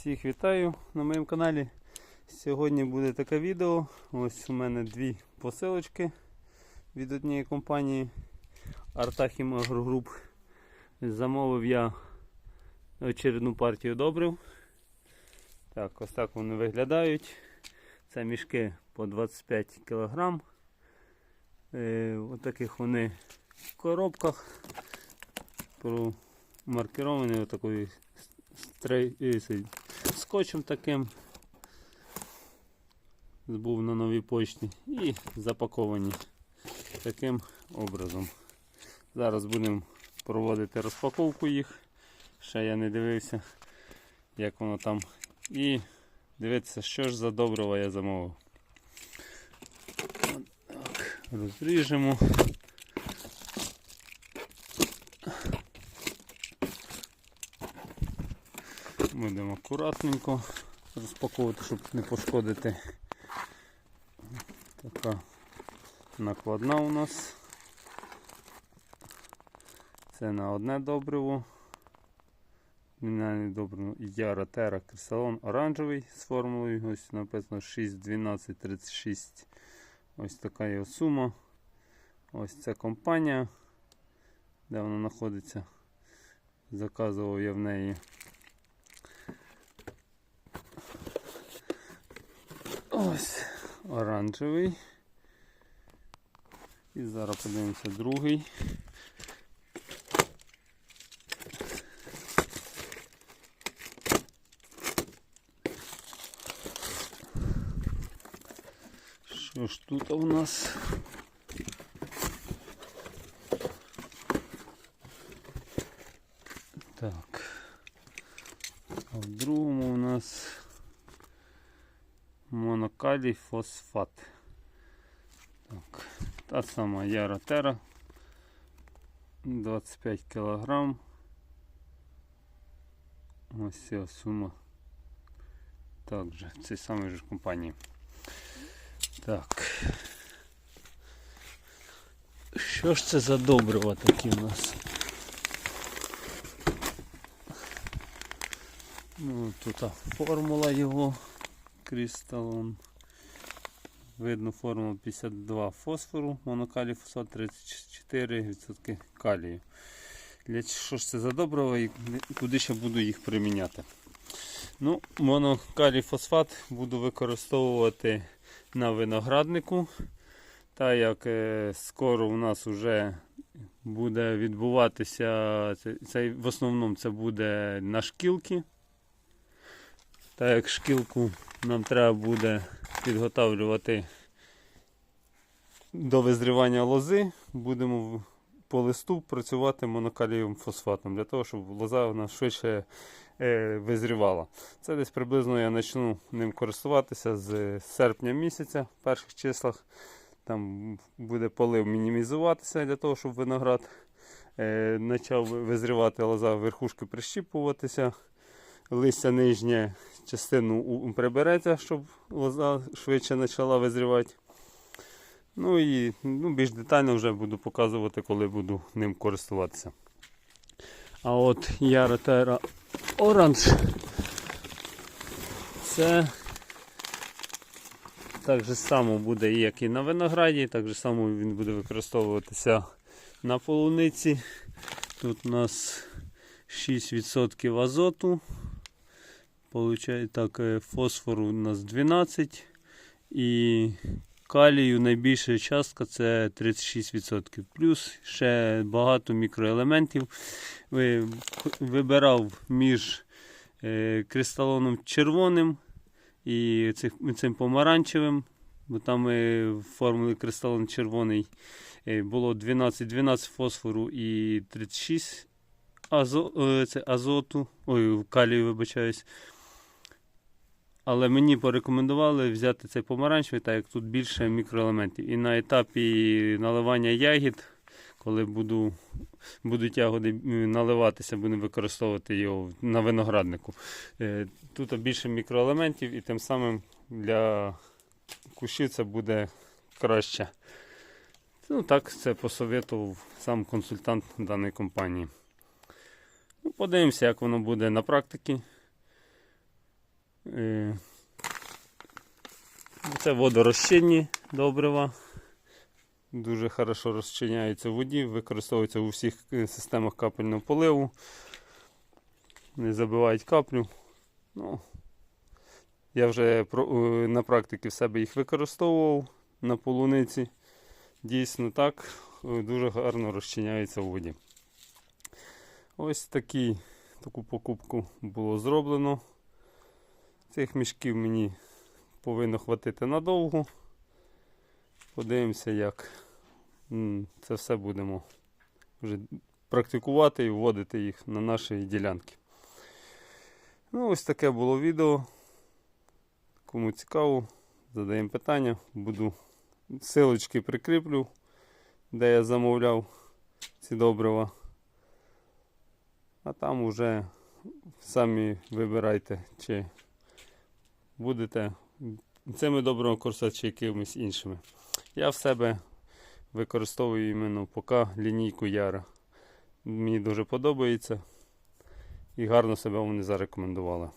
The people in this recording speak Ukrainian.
Всіх вітаю на моєму каналі. Сьогодні буде таке відео. Ось у мене дві посилочки від однієї компанії Artachim Agro Group. Замовив я очередну партію добрив. Так, ось так вони виглядають. Це мішки по 25 кг. Е, ось таких вони в коробках. Промаркеровані отакою стрей... скотчем таким. Збув на новій почті і запаковані таким образом. Зараз будемо проводити розпаковку їх. Ще я не дивився, як воно там. І дивитися, що ж за доброго я замовив. Розріжемо. Будемо акуратненько розпаковувати, щоб не пошкодити. Така накладна у нас. Це на одне добриво. Мінальне добриво Яра Тера Кристалон оранжевий з формулою. Ось написано 6, 12, 36. Ось така його сума. Ось ця компанія, де вона знаходиться. Заказував я в неї. Ось оранжевий. І зараз подивимося другий. Що ж тут у нас? Так. А в другому у нас монокалій фосфат. Так. Та сама Яра Тера 25 кг. Ось ця сума. Також цій самій ж компанії. Так. Що ж це за добрива такі у нас? Ну, тут формула його кристалон. Видно формула 52 фосфору, монокалій фосфат 34% калію. Для що ж це за добриво і куди ще буду їх приміняти? Ну, монокалій фосфат буду використовувати на винограднику. Так як е, скоро у нас вже буде відбуватися, це, це, в основному це буде на шкілки. Так як шкілку нам треба буде підготовлювати до визрівання лози, будемо по листу працювати монокалієвим фосфатом, для того, щоб лоза нас швидше е, визрівала. Це десь приблизно я почну ним користуватися з серпня місяця, в перших числах. Там буде полив мінімізуватися для того, щоб виноград е, почав визрівати лоза, верхушки прищіпуватися. Листя нижнє частину прибереться, щоб лоза швидше почала визрівати. Ну і ну, більш детально вже буду показувати, коли буду ним користуватися. А от Яра Тера Оранж це так же само буде, як і на винограді, так же само він буде використовуватися на полуниці. Тут у нас 6% азоту. Так, е, фосфору у нас 12 і калію найбільша частка це 36%. Плюс ще багато мікроелементів. Ви- Вибирав між е, кристалоном червоним і цим помаранчевим, бо там е, в формулі кристалон червоний е, було 12-12 фосфору і 36 азо, е, це азоту, ой, калію, вибачаюсь. Але мені порекомендували взяти цей помаранчевий, так як тут більше мікроелементів. І на етапі наливання ягід, коли буду, будуть ягоди наливатися, будемо використовувати його на винограднику. Е, Тут більше мікроелементів і тим самим для кущів це буде краще. Ну так, це посоветував сам консультант даної компанії. Ну, подивимося, як воно буде на практиці. Е, Це водорозчинні добрива. Дуже хорошо розчиняються в воді, використовуються у всіх е, системах капельного поливу. Не забивають каплю. Ну, я вже е, на практиці в себе їх використовував на полуниці. Дійсно так, дуже гарно розчиняються в воді. Ось такі, таку покупку було зроблено. Цих мішків мені повинно хватити надовго. Подивимося, як це все будемо вже практикувати і вводити їх на наші ділянки. Ну, ось таке було відео. Кому цікаво, задаємо питання. Буду силочки прикріплю, де я замовляв ці добрива. А там уже самі вибирайте, чи будете цими користуватися чи якимись іншими. Я в себе використовую іменно поки лінійку Яра. Мені дуже подобається і гарно себе вони зарекомендували.